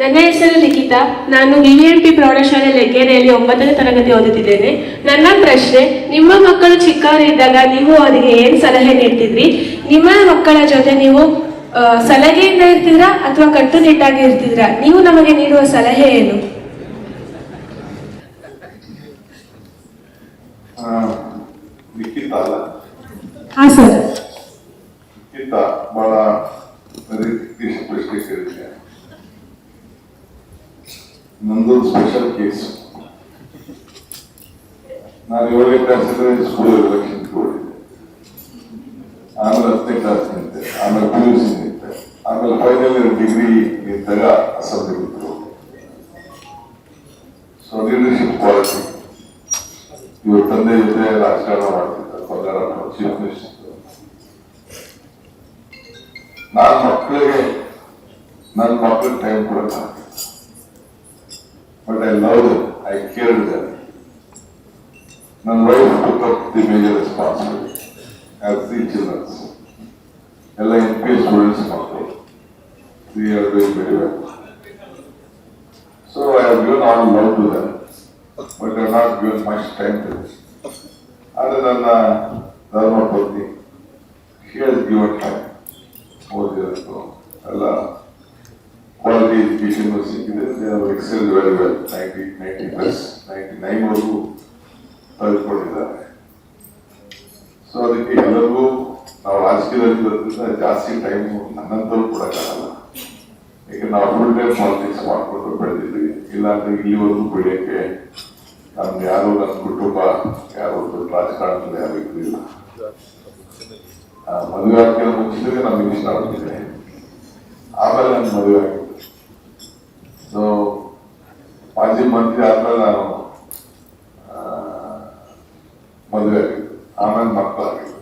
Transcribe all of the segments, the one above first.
ನನ್ನ ಹೆಸರು ಲಿಖಿತಾ ನಾನು ಪಿ ಪ್ರೌಢಶಾಲೆ ಲೆಗ್ಗೆರೆಯಲ್ಲಿ ಒಂಬತ್ತನೇ ತರಗತಿ ಓದುತ್ತಿದ್ದೇನೆ. ನನ್ನ ಪ್ರಶ್ನೆ ನಿಮ್ಮ ಮಕ್ಕಳು ಚಿಕ್ಕವರಿದ್ದಾಗ ನೀವು ಅವರಿಗೆ ಏನು ಸಲಹೆ ನೀಡ್ತಿದ್ರಿ? ನಿಮ್ಮ ಮಕ್ಕಳ ಜೊತೆ ನೀವು ಸಲಹೆಯಿಂದ ಇರ್ತಿದ್ರಾ ಅಥವಾ ಕಟ್ಟುನಿಟ್ಟಾಗಿ ಇರ್ತಿದ್ರಾ ನೀವು ನಮಗೆ ನೀಡುವ ಸಲಹೆ ಏನು? ಹಾಂ ಸರ್ ಲಿಖಿತ ಬಹಳ ನಿರ್ದಿಷ್ಟ ಪ್ರಶ್ನೆ ಕೇಳಿದೆ ನಂದೊಂದು ಸ್ಪೆಷಲ್ ಕೇಸ್ ನಾನು ಏಳನೇ ಕ್ಲಾಸಿದ್ರೆ ಸ್ಕೂಲ್ ಎಲೆಕ್ಷನ್ ಆಮೇಲೆ ಹತ್ತನೇ ಕ್ಲಾಸ್ ನಿಂತೆ, ಆಮೇಲೆ ಪಿ ಯು ಸಿ ನಿಂತೆ, ಆಮೇಲೆ ಫೈನಲ್ ಇಯರ್ ಡಿಗ್ರಿ ನಿಂತಾಗ ಅಸೆಂಬ್ಲಿ ಇತ್ತು ಸೊ ಲೀಡರ್ಶಿಪ್ ಕ್ವಾಲಿಟಿ ಇವ್ರ ತಂದೆ ಜೊತೆ ರಾಜಕಾರಣ ಮಾಡ್ತಿದ್ದ ಪಗಾರ ಚೀಫ್ ಮಿನಿಸ್ಟರ್ ನಾನು ಮಕ್ಕಳಿಗೆ ನನ್ನ ಮಕ್ಕಳಿಗೆ time But I love them. I care them. My wife took up the major responsibility. I have three children. peace NPS students mostly. They are doing very well. So I have given all love to them, but they have not given much time to them. Other than uh, Dharma Bhakti, she has given time. for the ago. Allah. Quality education ಸಿಕ್ಕಿದೆ excel very well ninety ninety plus ninety ನೈನ್ವರೆಗೂ ತೆಗೆದುಕೊಂಡಿದ್ದಾರೆ so ಅದಕ್ಕೆ ಎಲ್ಲರಿಗೂ ನಾವು ರಾಜಕೀಯದಲ್ಲಿ ಬರೋದ್ರಿಂದ ಜಾಸ್ತಿ time ನನ್ನಂತರೂ ಕೊಡೋಕ್ಕಾಗಲ್ಲ. ಈಗ ನಾವು ಫುಲ್ ಟೈಮ್ ಪಾಲಿಟಿಕ್ಸ್ ಮಾಡ್ಕೊಂಡು ಬೆಳೆದಿದ್ವಿ ಇಲ್ಲಾಂದ್ರೆ ಇಲ್ಲಿವರೆಗೂ ಬೆಳೆಯಕ್ಕೆ ನಮ್ಗೆ ಯಾರು ನನ್ನ ಕುಟುಂಬ, ಯಾರು ರಾಜಕಾರಣದಲ್ಲಿ ಯಾರು ಇರಲಿಲ್ಲ ಮದುವೆ ಆಗ್ತಿರೋ ಮುಂಚಿಗೆ ನಮ್ಗೆ ಇಷ್ಟ ಆಗ್ತಿದೆ. ಆಮೇಲೆ ನನ್ನ ಮದುವೆ ಆಗಿದ್ದು ಸೊ ಮಾಜಿ ಮಂತ್ರಿ ಆದ್ಮೇಲೆ ನಾನು ಆ, ಮದುವೆ ಆಗಿದ್ದು ಆಮೇಲೆ ಮಕ್ಕಳಾಗಿದ್ದು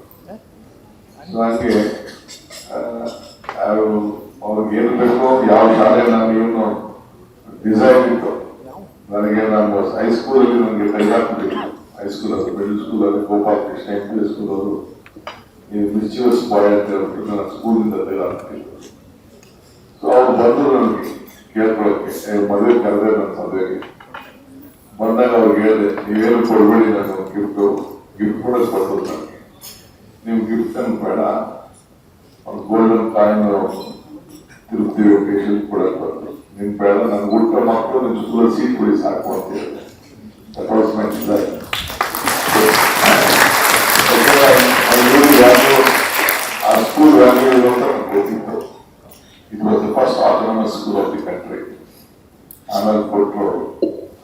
ಸೊ ಹಂಗೆ ಯಾರು ಅವ್ರಿಗೆ ಏನು ಬೇಕೋ ಯಾವ ಶಾಲೆ ನಾನು ಏನು ಡಿಸೈನ್ ಇತ್ತು. ನನಗೆ ನಾನು ಹೈಸ್ಕೂಲಲ್ಲಿ ನನಗೆ ತೆಗೆದಾಕ್ಬಿಟ್ಟಿದ್ದು ಹೈಸ್ಕೂಲಲ್ಲಿ ಮಿಡಲ್ ಸ್ಕೂಲಲ್ಲಿ Gopal Krishna M P school ಅವರು ನೀವು ಮಿಸ್ಚಿವಸ್ ಬಾಯ್ ಅಂತ ಹೇಳ್ಬಿಟ್ಟು ನನ್ನ ಸ್ಕೂಲಿಂದ ತೆಗೆದಾಕ್ತಿದ್ರು ಸೊ ಅವ್ರು ಬಂದರು ನನಗೆ ಕೇಳ್ಕೊಳಕ್ಕೆ ಏ, ಮದುವೆ ಕರೆದ್ರೆ ನನ್ನ ಮದುವೆಗೆ. ಬಂದಾಗ ಅವ್ರಿಗೆ ಹೇಳಿದೆ ನೀವೇನು ಕೊಡಬೇಡಿ ನಾನು ಗಿಫ್ಟ್ ಗಿಫ್ಟ್ ಕೊಡೋದು ಕೊಡ್ಬೋದು ನನಗೆ ನೀವು ಗಿಫ್ಟ್ ಅನ್ನು ಬೇಡ ಒಂದು ಗೋಲ್ಡನ್ ಕಾಯಿನ್ ತಿರುಪತಿ ವೆಂಕಟೇಶ್ವರ ಕೊಡಕ್ಕೆ ಬರ್ತದೆ ನಿನ್ ಬೇಡ ನನ್ಗೆ ಊಟ ಮಕ್ಕಳು ನಿನ್ ಸ್ಕೂಲಲ್ಲಿ ಸೀಟ್ ಕೊಡಿ ಸಾಕು ಅಂತ ಹೇಳಿದೆ ಆ ಸ್ಕೂಲ್ ವ್ಯಾಲ್ಯೂ ಅಂತ ನಂಗೆ ಗೊತ್ತಿತ್ತು first autonomous school of the ಆಮೇಲೆ ಕೊಟ್ಟರು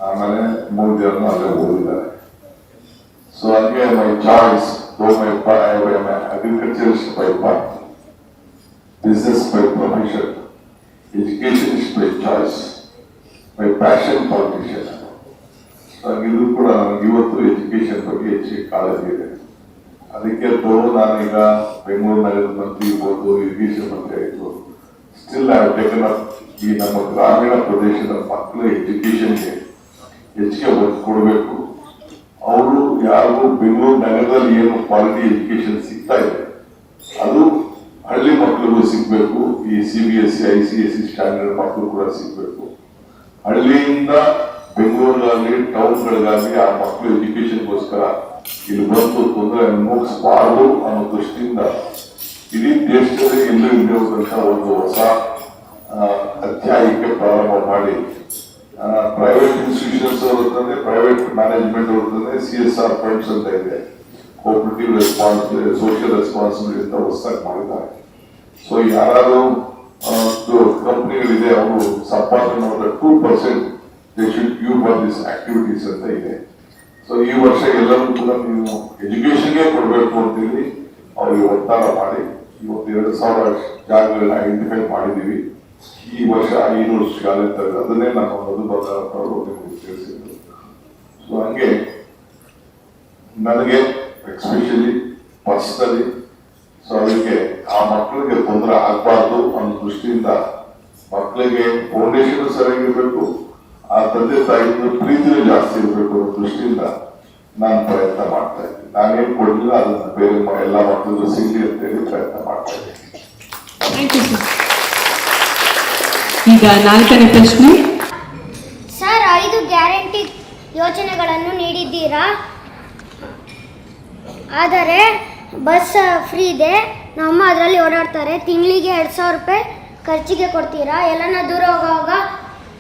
ಆಮೇಲೆ ಮೂರು ಜನ ಅಲ್ಲೇ ಓದಿದ್ದಾರೆ ಸೊ ಹಂಗೆ my choice though my my agriculturist by part business by profession educationist by choice by passion politician ಇದು ಕೂಡ ನನಗೆ ಇವತ್ತು ಎಜುಕೇಶನ್ ಬಗ್ಗೆ ಹೆಚ್ಚಿಗೆ ಕಾಳಜಿ ಇದೆ. ಅದಕ್ಕೆ ತೋ ನಾನೀಗ ಬೆಂಗಳೂರು ನಗರದ ಮಂತ್ರಿ ಇರ್ಬೋದು ಇರಿಗೇಷನ್ ಮಂತ್ರಿ ಆಯಿತು ಸ್ಟಿಲ್ ಐ ಟೇಕನ್ ಅಪ್ ಈ ನಮ್ಮ ಗ್ರಾಮೀಣ ಪ್ರದೇಶದ ಮಕ್ಕಳ ಎಜುಕೇಶನ್ಗೆ ಹೆಚ್ಚಿಗೆ ಒತ್ತು ಕೊಡಬೇಕು. ಅವರು ಯಾರಿಗೂ ಬೆಂಗಳೂರು ನಗರದಲ್ಲಿ ಏನು ಕ್ವಾಲಿಟಿ ಎಜುಕೇಶನ್ ಸಿಗ್ತಾ ಇದೆ ಅದು ಹಳ್ಳಿ ಮಕ್ಕಳಿಗೂ ಸಿಗಬೇಕು, ಈ C B S C I C S C standard ಮಕ್ಕಳು ಕೂಡ ಸಿಗಬೇಕು. ಹಳ್ಳಿಯಿಂದ ಬೆಂಗಳೂರಿನಲ್ಲಿ ಟೌನ್ಗಳಿಗಾಗಿ ಆ ಮಕ್ಕಳು ಎಜುಕೇಶನ್ಗೋಸ್ಕರ ಇಲ್ಲಿ ಬಂದು ತೊಂದರೆ ಅನುಭವಿಸಬಾರದು ಅನ್ನೋ ದೃಷ್ಟಿಯಿಂದ ಇಡೀ ದೇಶದಲ್ಲಿ ಎಲ್ಲೂ ಇಲ್ಲಿರುವಂತಹ ಒಂದು ಹೊಸ ಅಧ್ಯಾಯಕ್ಕೆ ಪ್ರಾರಂಭ ಮಾಡಿ. ಪ್ರೈವೇಟ್ ಇನ್ಸ್ಟಿಟ್ಯೂಷನ್ಸ್ ಅವರು ಪ್ರೈವೇಟ್ ಮ್ಯಾನೇಜ್ಮೆಂಟ್ ಅವ್ರದ್ದೇ ಸಿ ಎಸ್ ಆರ್ ಫಂಡ್ಸ್ ಅಂತ ಇದೆ. ಕೋಪರೇಟಿವ್ ರೆಸ್ಪಾನ್ಸಿಬಿಲಿಟಿ ಸೋಷಿಯಲ್ ರೆಸ್ಪಾನ್ಸಿಬಿಲಿಟಿ ಅಂತ ಹೊಸದಾಗಿ ಮಾಡಿದ್ದಾರೆ. ಸೊ ಯಾರು ಕಂಪ್ನಿಗಳಿದೆ, ಅವರು ಸಂಪಾದನೆ ಮಾಡಿದ two percent they should you for this activities ಅಂತ ಇದೆ. ಸೊ ಈ ವರ್ಷ ಎಲ್ಲರೂ ಕೂಡ ನೀವು ಎಜುಕೇಶನ್ಗೆ ಕೊಡಬೇಕು ಅಂತೇಳಿ ಅವರಿಗೆ ಒತ್ತಾಯ ಮಾಡಿ. ಇವತ್ತು ಎರಡು ಸಾವಿರ ಜಾಗಗಳನ್ನ ಐಡೆಂಟಿಫೈ ಮಾಡಿದ್ದೀವಿ. ಈ ವರ್ಷ ಐನೂರು ಶಾಲೆ ಅದನ್ನೇ ನಾವು ಮಧು ಬಂಗಾರಪ್ಪ ಅವರು ತಿಳಿಸಿದ್ರು. ಸೊ ಹಂಗೆ ನನಗೆ ಎಕ್ಸ್ಪೆಷಲಿ ಪರ್ಸನಲಿ ಸೊ ಅದಕ್ಕೆ ಆ ಮಕ್ಕಳಿಗೆ ತೊಂದರೆ ಆಗಬಾರ್ದು ಅನ್ನೋ ದೃಷ್ಟಿಯಿಂದ ಮಕ್ಕಳಿಗೆ ಫೌಂಡೇಶನ್ ಸರಿಯಾಗಿರ್ಬೇಕು ಆ ತಂದೆ ತಾಯಿಯಿಂದ ಪ್ರೀತಿನೂ ಜಾಸ್ತಿ ಇರಬೇಕು ಅನ್ನೋ ದೃಷ್ಟಿಯಿಂದ ನಾನು ಪ್ರಯತ್ನ ಮಾಡ್ತಾ ಇದ್ದೀನಿ. ನಾನೇನು ಕೊಡಲಿಲ್ಲ ಅದನ್ನ ಬೇರೆ ಎಲ್ಲ ಮಕ್ಕಳಿಗೂ ಸಿಗ್ಲಿ ಅಂತ ಹೇಳಿ ಪ್ರಯತ್ನ ಮಾಡ್ತಾ ಇದ್ದೀನಿ. ಈಗ ನಾಲ್ಕನೇ ಪ್ರಶ್ನೆ. ಸರ್ ಐದು ಗ್ಯಾರಂಟಿ ಯೋಜನೆಗಳನ್ನು ನೀಡಿದ್ದೀರಾ? ಆದರೆ ಬಸ್ ಫ್ರೀ ಇದೆ. ನಮ್ಮ ಅದರಲ್ಲಿ ಓಡಾಡ್ತಾರೆ. ತಿಂಗಳಿಗೆ ಎರಡು ಸಾವಿರ ರೂಪಾಯಿ ಖರ್ಚಿಗೆ ಕೊಡ್ತೀರಾ? ಎಲ್ಲನ ದೂರ ಹೋಗುವಾಗ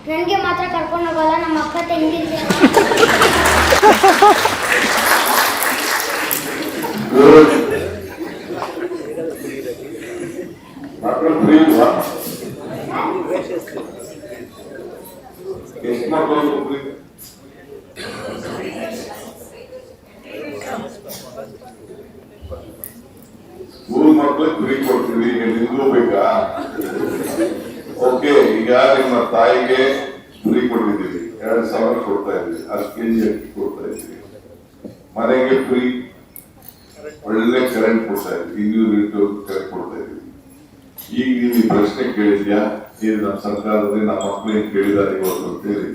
ನನಗೆ ಮಾತ್ರ ಕರ್ಕೊಂಡು ಹೋಗಲ್ಲ ನಮ್ಮ ಅಕ್ಕ ತಂಗಿಗೆ. Thank ಮಕ್ಕಳು ಫ್ರೀ ಇಲ್ವಾ ಎಷ್ಟು ಮಕ್ಕಳು ಫ್ರೀ ಸ್ಕೂಲ್ ಮಕ್ಕಳಿಗೆ ಫ್ರೀ ಕೊಡ್ತೀವಿ ನಿಮ್ಗೂ ಬೇಕಾ? ಓಕೆ ಈಗ ನಿಮ್ಮ ತಾಯಿಗೆ ಫ್ರೀ ಕೊಟ್ಟಿದ್ದೀವಿ. ಎರಡು ಸಾವಿರ ಕೊಡ್ತಾ ಇದ್ದೀವಿ. ಹತ್ತು ಕೆ ಜಿ ಅಕ್ಕಿ ಕೊಡ್ತಾ ಇದ್ದೀವಿ. ಮನೆಗೆ ಫ್ರೀ ಒಳ್ಳೆ ಕರೆಂಟ್ ಕೊಡ್ತಾ ಇದ್ದೀವಿ. ಇನ್ನೂರು ಕರೆಂಟ್ ಕೊಡ್ತಾ ಇದ್ವಿ ಈಗ ನೀವು ಪ್ರಶ್ನೆ ಕೇಳಿದ್ಯಾ? ಇದು ನಮ್ಮ ಸರ್ಕಾರದಲ್ಲಿ ನಮ್ಮ ಮಕ್ಕಳಿಗೆ ಕೇಳಿದಾರೆ ಇವತ್ತು ಅಂತೇಳಿ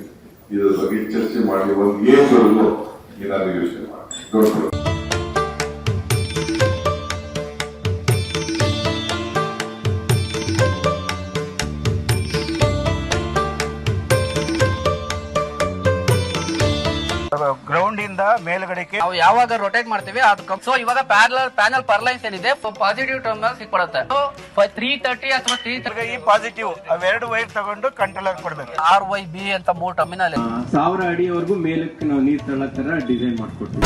ಇದ್ರ ಬಗ್ಗೆ ಚರ್ಚೆ ಮಾಡಿ, ಒಂದು ಏನು ಬರಲು ಏನಾದ್ರು ಯೋಚನೆ ಮಾಡಿ. ದೊಡ್ಡ ಗ್ರೌಂಡ್ ಇಂದ ಮೇಲ್ಗಡೆಗೆ ನಾವು ಯಾವಾಗ ರೊಟೇಟ್ ಮಾಡ್ತೀವಿ ಅದು ಸೊ ಇವಾಗ ಪ್ಯಾನಲ್ ಪ್ಯಾನಲ್ ಪರ್ಲೈನ್ಸ್ ಏನಿದೆ ಪಾಸಿಟಿವ್ ಟರ್ಮಿನಲ್ ಸಿಕ್ಬಿಡುತ್ತೆ. ಸೊ ತ್ರೀ ತರ್ಟಿ ಅಥವಾ ತ್ರೀ ಈ ಪಾಸಿಟಿವ್ ಅವೆರಡು ವೈರ್ ತಗೊಂಡು ಕಂಟ್ರೋಲರ್ ಕೊಡ್ಬೇಕು. ಆರ್ ವೈ ಬಿ ಅಂತ ಮೂರು ಟರ್ಮಿನಲ್ ಸಾವಿರ ಅಡಿಯವರೆಗೂ ಮೇಲಕ್ಕೆ ನಾವು ನೀರು ತಳ್ಳೋ ತರ ಡಿಸೈನ್ ಮಾಡ್ಕೊಡ್ತೀವಿ.